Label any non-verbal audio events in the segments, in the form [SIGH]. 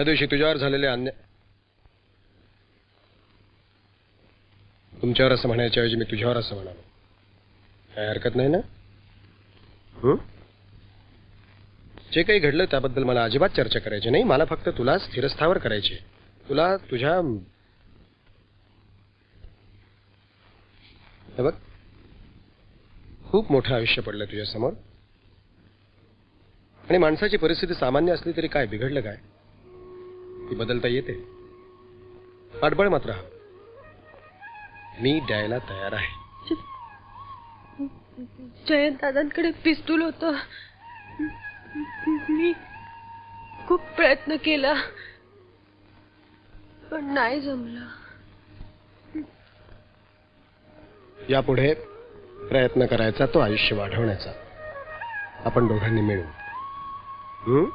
त्या दिवशी तुझ्यावर झालेले अन्याय. तुमच्यावर असं म्हणायच्या ऐवजी मी तुझ्यावर असं म्हणालो. काय हरकत नाही ना? जे काही घडलं त्याबद्दल मला अजिबात चर्चा करायची नाही. मला फक्त तुला स्थिरस्थावर करायची. तुला तुझ्या हे बघ खूप मोठं आयुष्य पडलं तुझ्यासमोर. आणि माणसाची परिस्थिती सामान्य असली तरी काय बिघडलं काय? ती बदलता येते. पाठबळ मात्र हवं मी द्यायला तयार आहे. जयंत दादांकडे पिस्तूल होत. मी खूप प्रयत्न केला. पण नाही जमलं. यापुढे प्रयत्न करायचा तो आयुष्य वाढवण्याचा. आपण दोघांनी मिळून?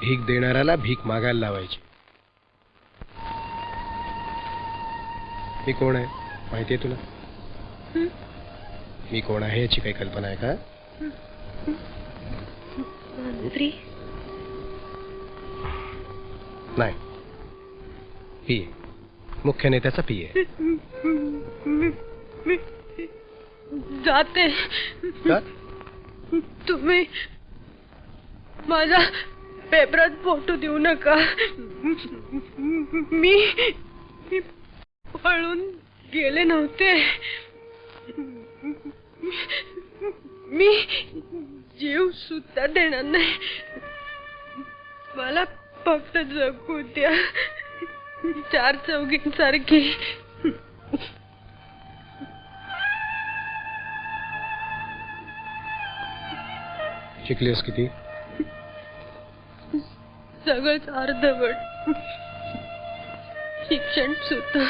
भीक देणाऱ्याला भीक मागायला लावायची. मी कोण आहे? माहिती आहे तुला? मी कोण आहे याची काही कल्पना आहे का? मंत्री नाही. पी मुख्य नेत्याचा पी आहे मी मी जाते. का? तुम्ही माझा पेपरात फोटो देऊ नका. मी पळून गेले नव्हते. मी जीव सुद्धा देणार नाही. मला फक्त जगू द्या. चार चौघींसारखी. शिकलीस किती? सगळंच अर्धवट. शिक्षण सुद्धा.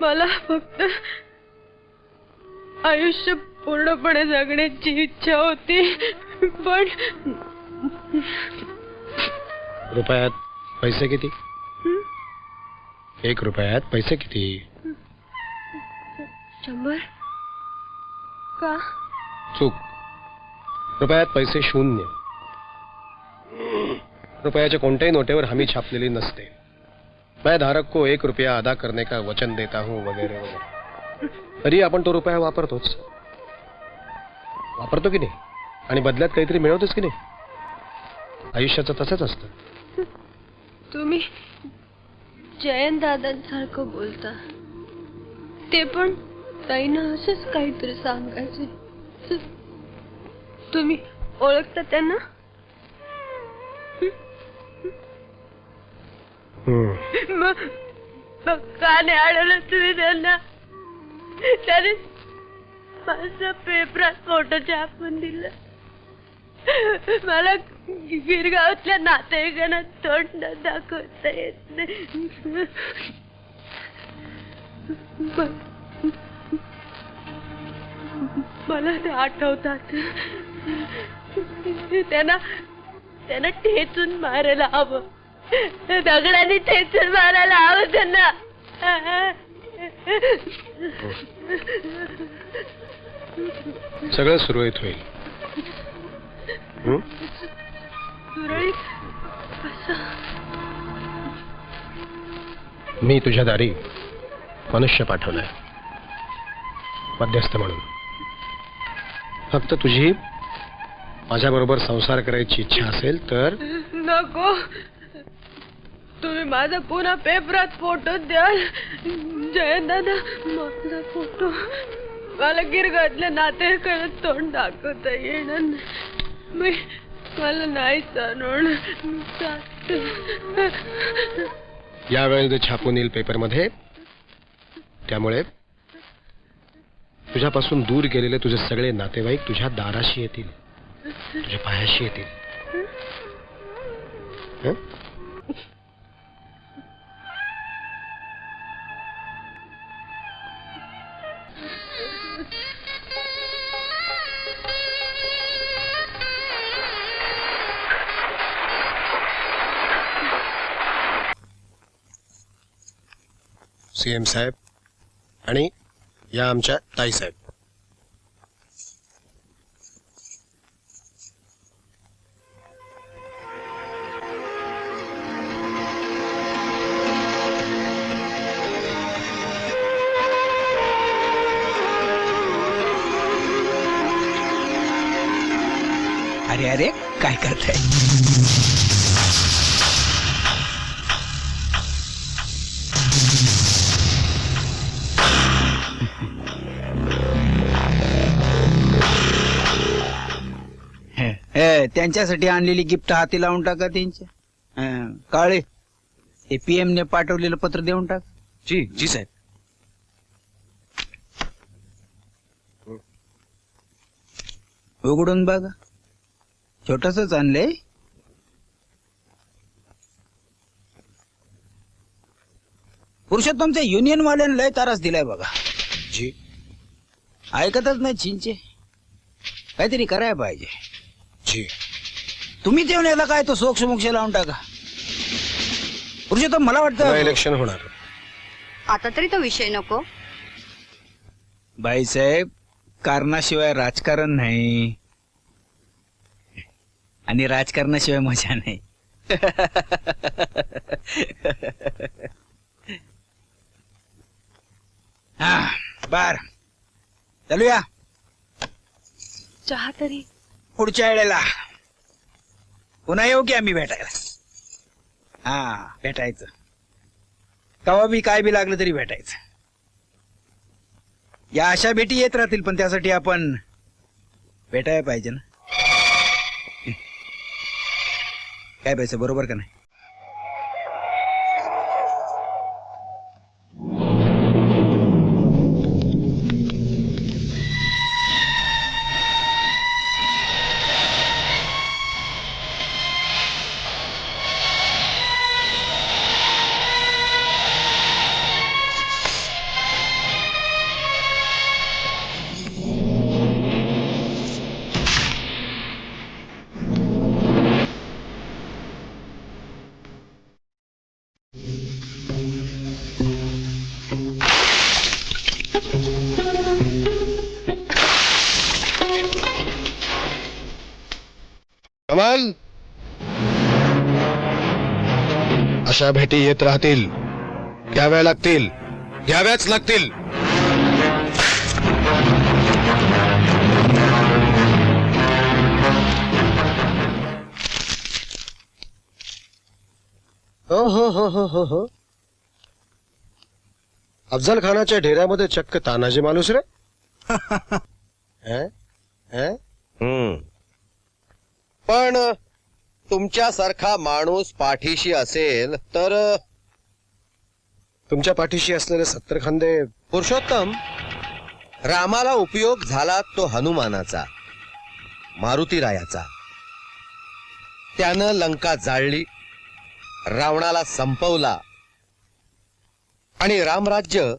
मला फक्त आयुष्य पूर्णपणे जगण्याची इच्छा होती पण रुपयात पैसे किती? एक रुपयात पैसे किती? शंभर? का? चूक. रुपयात पैसे शून्य. रुपयाच्या कोणत्याही नोटेवर हमी छापलेली नसते. मैं धारक को एक रुपया अदा करने का वचन देता हूं वगैरे वगैरे. तरी आपण तो रुपया वापरतोच. वापरतो की नाही? आणि बदल्यात काहीतरी मिळवतोच की नाही? आयुष्याचं तसंच असतं. तुम्ही जयंत दादांसारखं बोलता. ते पण ताईना असंच काहीतरी सांगायचे. तुम्ही ओळखता त्यांना? मग मग का नाही अडवलं तुम्ही त्यांना. त्याने माझा पेपरात फोटो छापून दिलं. मला गिरगावातल्या नातेवाईकांना तोंड दाखवता येत नाही. मला ते आठवतात. त्यांना त्यांना ठेचून मारायला हवं. दगडाने ठेचून मारायला हवं त्यांना. सगळं सुरळीत होईल? सुरळीत? मी तुझ्या दारी मनुष्य पाठवलाय. मध्यस्थ म्हणून. फक्त तुझी माझ्याबरोबर संसार करायची इच्छा असेल तर? नको. तुम्ही माझा पुन्हा पेपरात फोटो द्याल. जयंत दादा माझा फोटो मला गिरगातल्या करत तोंड दाखवता येणार मी मला नाही जाणवण यावेळेला ते छापून येईल पेपरमध्ये त्यामुळे तुझ्यापासून दूर गेलेले तुझे सगळे नातेवाईक तुझ्या दाराशी येतील. तुझ्या पायाशी येतील. सी एम साहेब आणि या आमच्या ताईसाहेब अरे अरे काय करताय? हे, त्यांच्यासाठी आणलेली गिफ्ट हाती लावून टाका त्यांच्या हं, काळे. हे पीएम ने पाठवलेलं पत्र देऊन टाक. जी जी साहेब. उघडून बघा. छोटसच आणलंय. पुरुषोत्तमच्या युनियन वाल्यानं लय तारास दिलाय बघा. जी. ऐकतच नाही चिंचे. काहीतरी करायला पाहिजे. जी। तुम्ही येऊन याला काय तो सोक्ष मोक्ष लावून टाका. पुरुषोत्तम मला पुन्हा वाटतं इलेक्शन होणार. आता तरी तो विषय नको. बाईसाहेब कारणाशिवाय राजकारण नाही. आणि राजकारणाशिवाय मजा नाही. हा बर. चालूया. चहा तरी. पुढच्या वेळेला. पुन्हा येऊ की आम्ही भेटायला? हा भेटायचं. कवा बी काय बी लागलं तरी भेटायचं. या अशा भेटी येत राहतील पण त्यासाठी आपण भेटायला पाहिजे ना. काय पाहिजे बरोबर का नाही? कमाल अशा भेटी येत राहतील घ्याव्या लागतील घ्याव्याच लागतील हो हो हो हो हो हो अफजल खानाच्या ढेऱ्यामध्ये चक्क तानाजी माणूस रे [LAUGHS] हैं? हैं? हम्म. पण तुमच्यासारखा माणूस पाठीशी असेल तर तुमच्या पाठीशी असलेले सत्तर खांदे पुरुषोत्तम रामाला उपयोग झाला तो हनुमानाचा मारुतीरायाचा. त्यानं लंका जाळली रावणाला संपवला आणि रामराज्य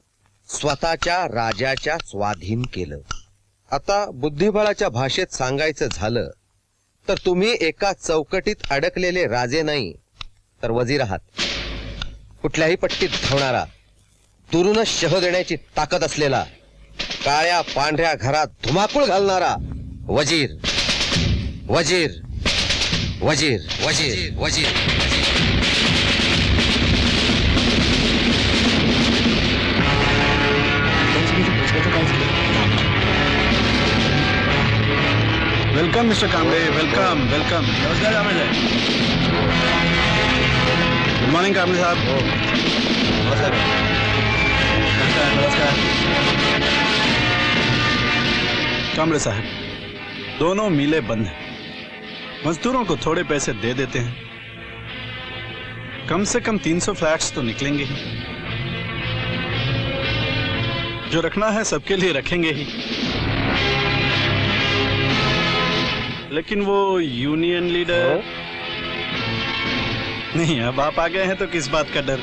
स्वतःच्या राजाच्या स्वाधीन केलं. आता बुद्धिबळाच्या भाषेत सांगायचं झालं तर तुम्ही एका चौकटीत अडकलेले राजे नाही तर वजीर आहात. कुठल्याही पट्टीत धावणारा दुरूनच शह देण्याची ताकद असलेला काळ्या पांढऱ्या घरात धुमाकूळ घालणारा वजीर. वजीर. वजीर. वजीर. वजीर. Welcome Mr Kamble welcome welcome नमस्कार कांबळे गुड मॉर्निंग कांबळे साहब. नमस्कार। नमस्कार कांबळे साहब दोनों मिले बंद हैं। मजदूरों को थोड़े पैसे दे देते हैं। कम से कम 300 फ्लैट्स तो निकलेंगे ही। जो रखना है सबके लिए रखेंगे ही। लेकिन वो यूनियन लीडर नहीं अब आप आ गए हैं तो किस बात का डर?